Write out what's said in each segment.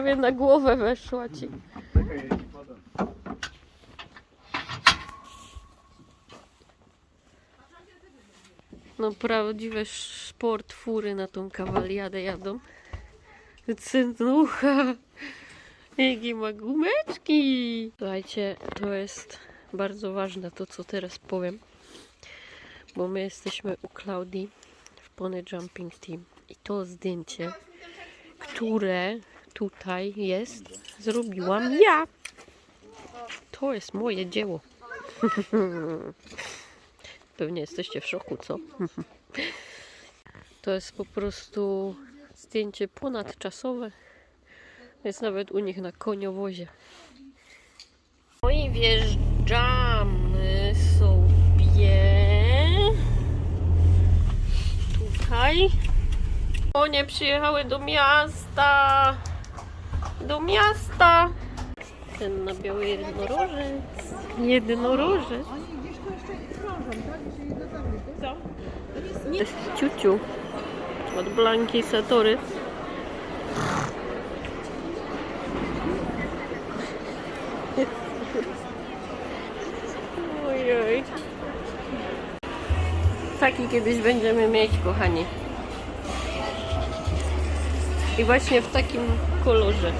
prawie na głowę weszła ci. No prawdziwe sport fury na tą kawaliadę jadą. Cynucha. Jakie ma gumeczki. Słuchajcie, to jest bardzo ważne to, co teraz powiem. Bo my jesteśmy u Klaudii w Pony Jumping Team. I to zdjęcie, które tutaj jest, zrobiłam ja. To jest moje dzieło. Pewnie jesteście w szoku, co? To jest po prostu zdjęcie ponadczasowe. Jest nawet u nich na koniowozie. No i wjeżdżamy sobie tutaj. Konie przyjechały do miasta. Do miasta. Ten na biały jednorożec. Jednorożec. To jest ciuciu od Blanki Satory. Ojoj. Taki kiedyś będziemy mieć, kochani. I właśnie w takim kolorze.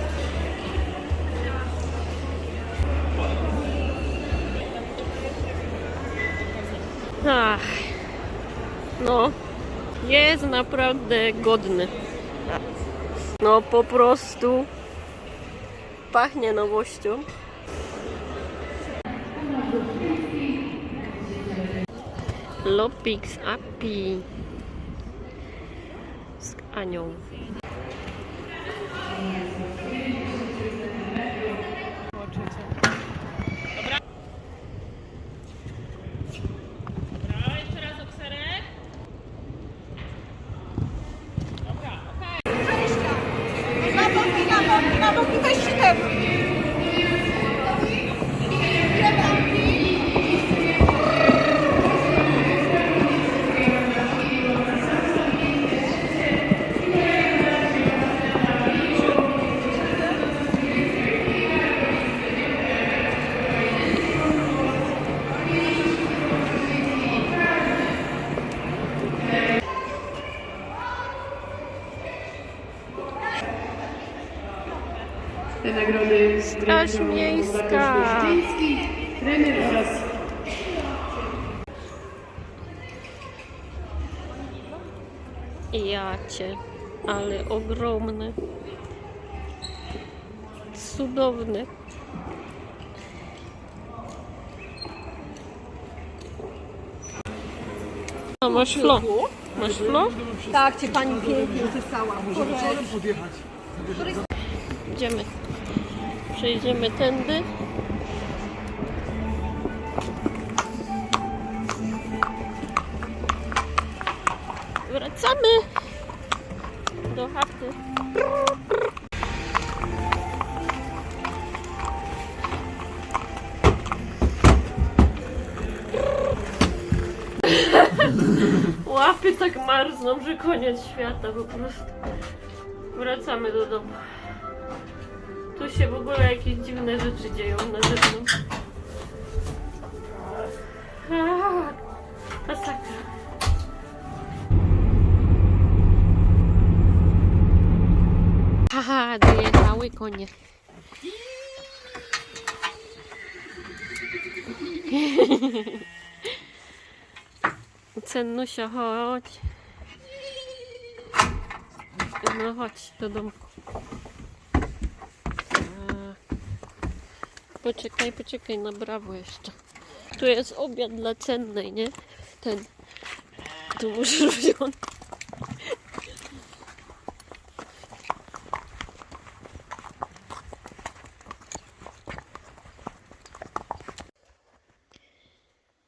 Ach. No, jest naprawdę godny. No po prostu pachnie nowością. Lopix Api z Anią. Nagrody Straż Miejska. trener oraz Jacie, ale ogromny. Cudowny. A masz flo? Masz flo? Tak, cię pani pięknie wysłała. Idziemy. Przejdziemy tędy. Wracamy do chaty. Łapy tak marzną, że koniec świata po prostu. Wracamy do domu. Tu się w ogóle jakieś dziwne rzeczy dzieją na zewnątrz. Masakra. Haha, dojechały konie. Cennusia, chodź. No chodź do domku. Poczekaj, poczekaj na brawo jeszcze. Tu jest obiad dla cennej, nie? Ten. Tu musisz wziąć.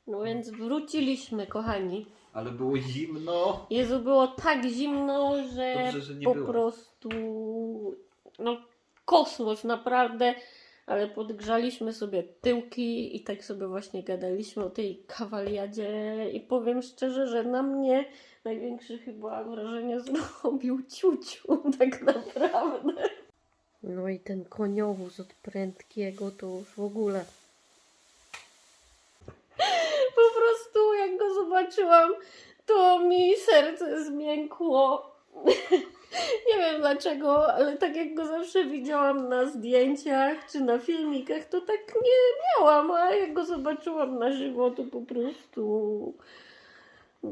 No więc wróciliśmy, kochani. Ale było zimno. Jezu, było tak zimno, że, Dobrze, że po było. prostu no kosmos naprawdę, ale podgrzaliśmy sobie tyłki i tak sobie właśnie gadaliśmy o tej kawaliadzie i powiem szczerze, że na mnie największe chyba wrażenie zrobił ciuciu tak naprawdę. No i ten koniowóz od prędkiego to już w ogóle. Po prostu jak go zobaczyłam, to mi serce zmiękło. Nie wiem dlaczego, ale tak jak go zawsze widziałam na zdjęciach czy na filmikach, to tak nie miałam, a jak go zobaczyłam na żywo, to po prostu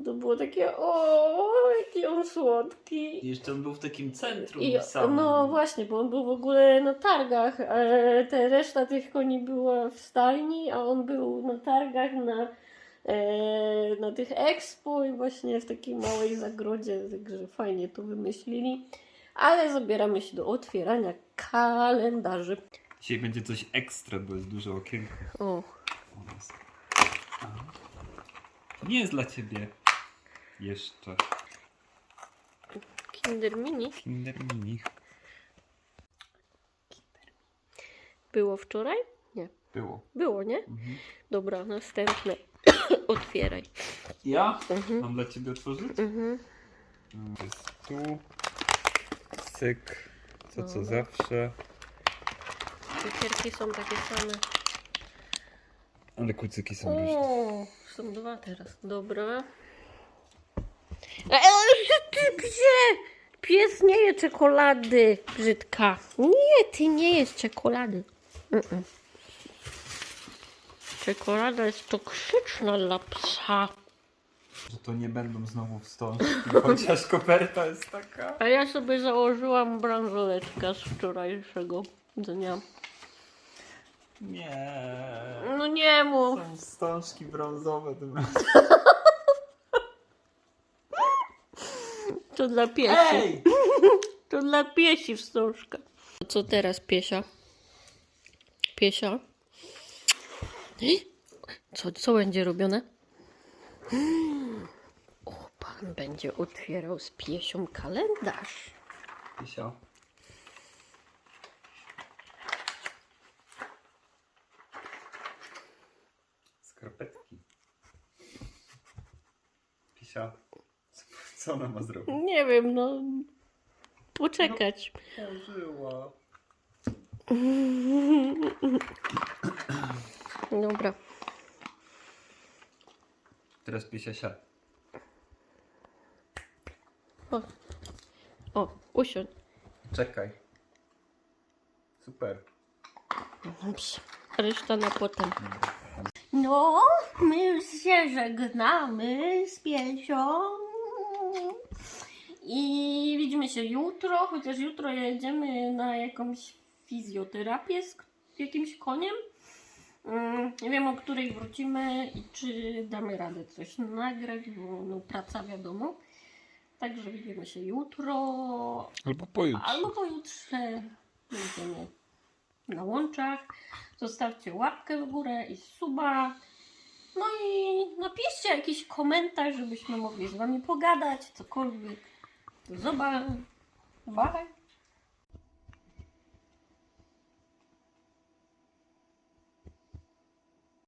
to było takie o, jaki on słodki. I jeszcze on był w takim centrum I, samym. no właśnie, bo on był w ogóle na targach. E, te reszta tych koni była w stajni, a on był na targach na, na tych expo i właśnie w takiej małej zagrodzie, także fajnie to wymyślili. Ale zabieramy się do otwierania kalendarzy. Dzisiaj będzie coś ekstra, bo jest duże okienko O, nie jest dla ciebie. Jeszcze. Kinder Mini Kinder Mini. było wczoraj? Nie. Było. Było, nie? Mhm. Dobra, następne. Otwieraj. Ja? Mhm. Mam dla ciebie otworzyć? Mhm. Mm, jest tu. Syk. Co co Dobra. zawsze. Cukierki są takie same. Ale kucyki są różne. O, są dwa teraz. Dobra. Ale ty gdzie? Pies nie je czekolady, brzydka. Nie, ty nie jest czekolady. Mm-mm. Czekolada jest toksyczna dla psa. Że to nie będą znowu wstążki, chociaż koperta jest taka. A ja sobie założyłam bransoletkę z wczorajszego dnia. Nie. No nie mów. Są wstążki brązowe. tym To dla piesi. Ej! To dla piesi wstążka. A co teraz, piesia? Piesia? Co, co będzie robione? O, pan będzie otwierał z piesią kalendarz. Pisia. Skarpetki. Pisia. Co- ona ma zrobić? Nie wiem, no. Poczekać. Położyła. Dobra. Teraz Pisia się. O, o usiądź. Czekaj. Super. Dobrze. Reszta na potem. No, my już się żegnamy z piesią. I widzimy się jutro, chociaż jutro jedziemy na jakąś fizjoterapię z jakimś koniem. Mm, Nie wiem, o której wrócimy i czy damy radę coś nagrać, bo no, praca wiadomo. Także widzimy się jutro Albo pojutrze. albo pojutrze. Będziemy na łączach. Zostawcie łapkę w górę i suba. No i napiszcie jakiś komentarz, żebyśmy mogli z wami pogadać, cokolwiek. Do zobaczenia. Bye.